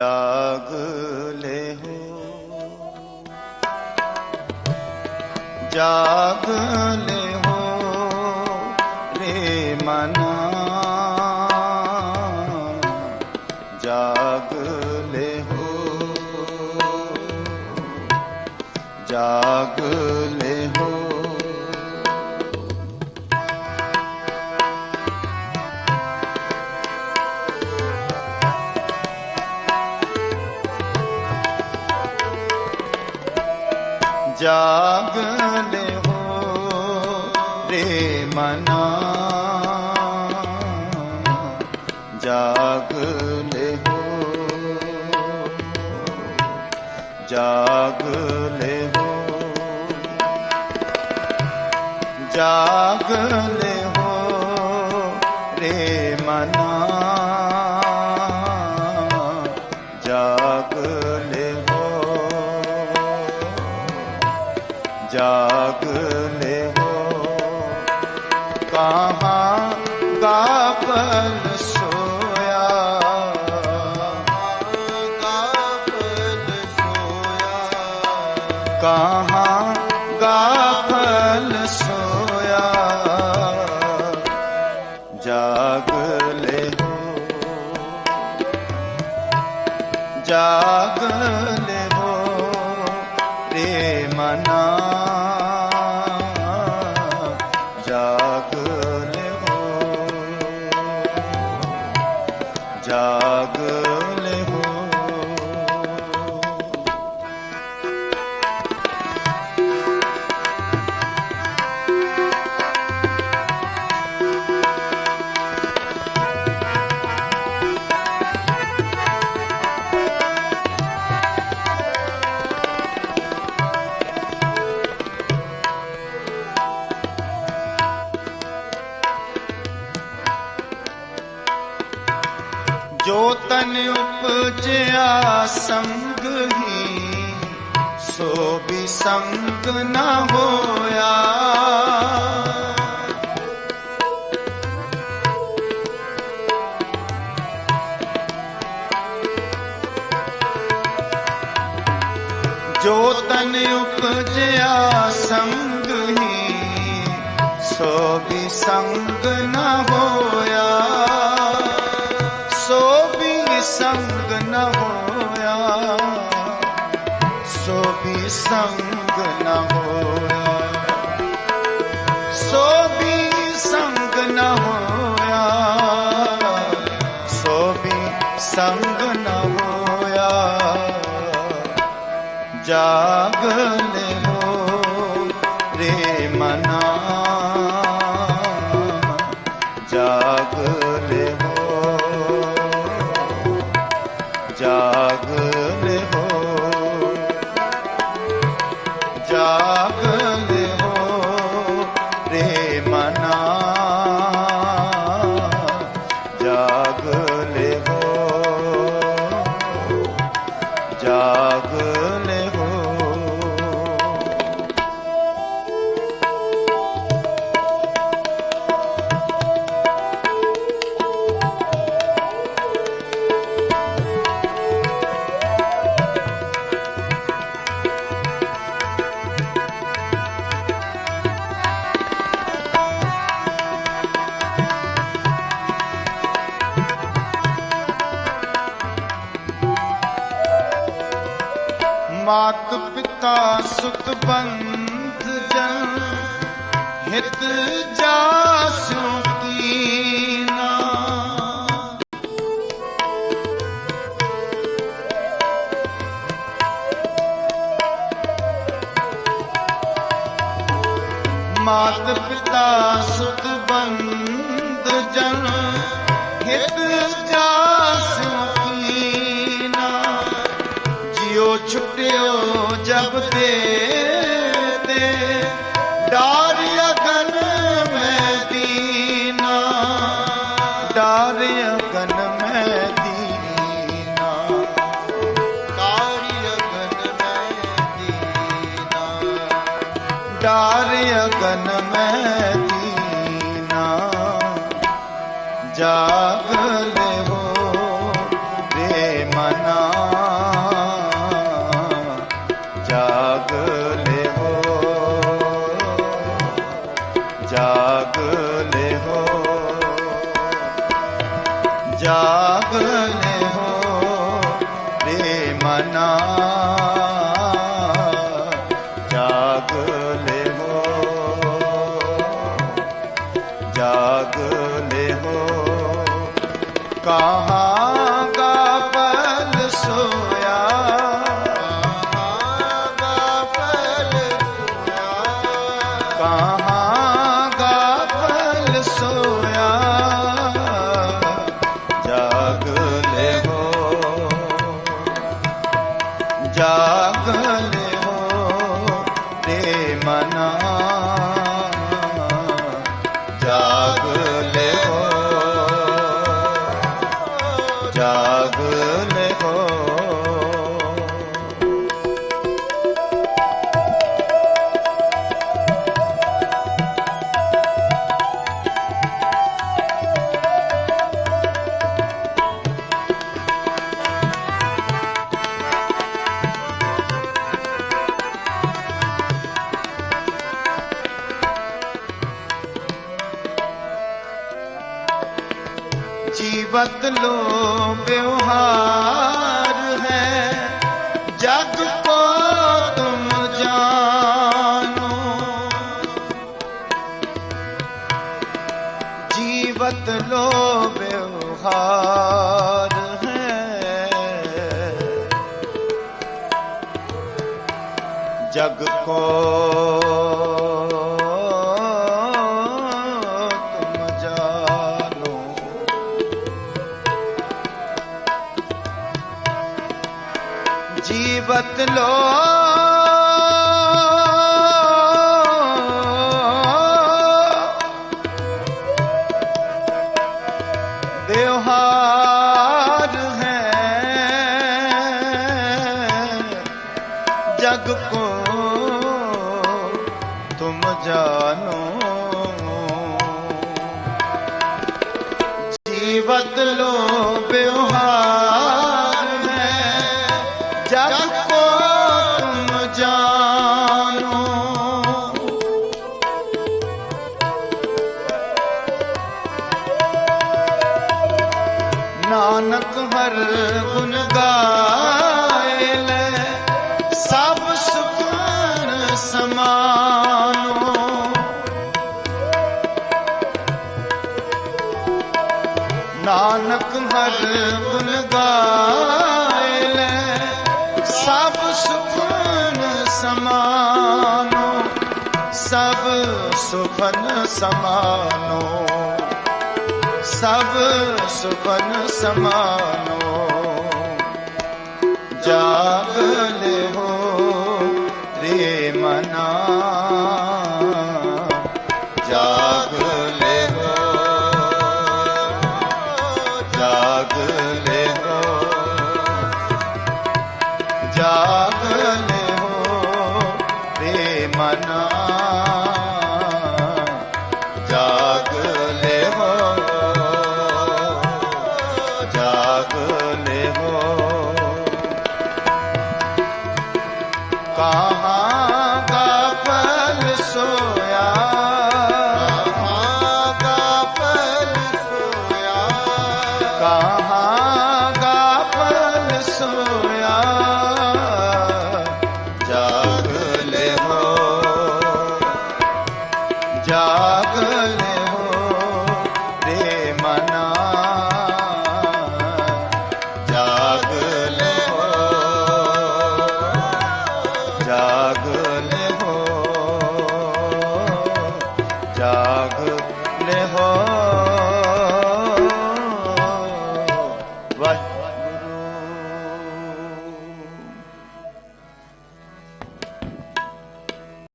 ਜਾਗਲੇ ਹੋ ਜਾਗਲੇ ਹੋ ਰੇ ਮਨਾ ਜਾਗ ਲੈ ਹੋ ਜਾਗ ਲੈ ਹੋ ਜਾਗ ਲੈ ਹੋ ਰੇ ਮਨਾ। ਜਾਗ ਲੈ ਹੋ ਜਾਗ ਲੈ ਹੋ ਜਾਗ ਲੈ ਕਹਾਂ ਗਾਫਲ ਸੋਇਆ। ਜਾਗ ਲੈ ਹੋ। ਜਾਗ ਲੈ ਹੋ। ਰੇ ਮਨਾ ਜੋ ਤਨ ਉਪਜਿਆ ਸੰਗ ਹੀ, ਸੋ ਵੀ ਸੰਗ ਨਾ ਹੋਇਆ। ਜੋ ਤਨ ਉਪਜਿਆ ਸੰਗ ਹੀ, ਸੋ ਵੀ ਸੰਗ ਨਾ ਹੋਇਆ। ਸੰਗ ਨ ਹੋਇਆ, ਸੋ ਵੀ ਸੰਗ ਨ ਹੋਇਆ। ਸੋ ਵੀ ਸੰਗ ਨ ਹੋਇਆ, ਸੋ ਵੀ ਸੰਗ ਨ ਹੋਇਆ। ਜਾਗ ਮਾਤ ਪਿਤਾ ਸੁਤ ਬੰਧ ਜਨ ਹਿਤ ਜਾਸੂ ਛੁਟਿਓ ਜਬ ਤੇ ਤੇ। ਡਾਰ ਅਗਨ ਮੈਂ ਦੀਨਾ। ਡਾਰ ਅਗਨ ਮੈਂ ਦੀਨਾ। ਡਾਰ ਅਗਨ ਮੈਂ ਦੀਨਾ। ਡਾਰ ਅਗਨ ਮੈਂ ਦੀਨਾ ਜਾਗ ਲੈ। ਜਾਗ ਲਿਓ। ਕਹਾ ਬਦਲੋ ਵਿਵਹਾਰ ਕੋ ਤੁਮ ਜੀਵਤ ਲੋ ਵਿਵਹਾਰ ਜਗ ਕੋ ਬਤਲੋ ਦੇਵਹਾਰ ਹੈ ਜਗ ਕੋ ਤੁਮ ਜਾਨੋ ਜੀਵਤ ਲੋ ਬਿਵਹਾਰ ਹੈ ਜਗ ਸਭ ਸੁਖਨ ਸਮਾਨੋ ਸਭ ਸੁਖਨ ਸਮਾਨੋ। ਜਾਗ uh -huh.